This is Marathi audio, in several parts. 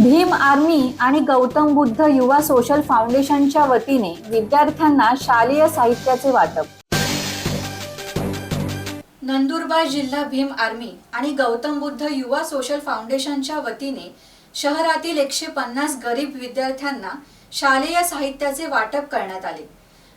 भीम आर्मी आणि गौतम बुद्ध युवा सोशल फाउंडेशनच्या वतीने विद्यार्थ्यांना शालेय साहित्याचे वाटप. नंदुरबार जिल्हा भीम आर्मी आणि गौतम बुद्ध युवा सोशल फाउंडेशनच्या वतीने शहरातील एकशे पन्नास गरीब विद्यार्थ्यांना शालेय साहित्याचे वाटप करण्यात आले.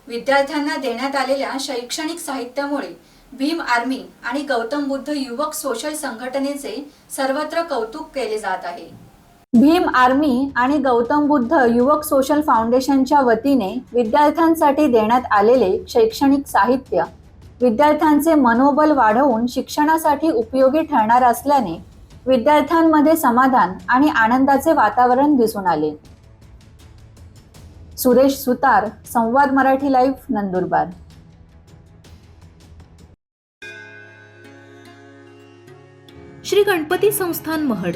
विद्यार्थ्यांना देण्यात आलेल्या शैक्षणिक साहित्यामुळे भीम आर्मी आणि गौतम बुद्ध युवक सोशल संघटनेचे सर्वत्र कौतुक केले जात आहे. भीम आर्मी आणि गौतम बुद्ध युवक सोशल फाउंडेशनच्या वतीने विद्यार्थ्यांसाठी देण्यात आलेले शैक्षणिक साहित्य. विद्यार्थ्यांचे मनोबल वाढवून शिक्षणासाठी उपयोगी ठरणार असल्याने विद्यार्थ्यांमध्ये समाधान आणि आनंदाचे वातावरण दिसून आले. सुरेश सुतार संवाद मराठी लाईव्ह नंदुरबार. श्री गणपती संस्थान महड.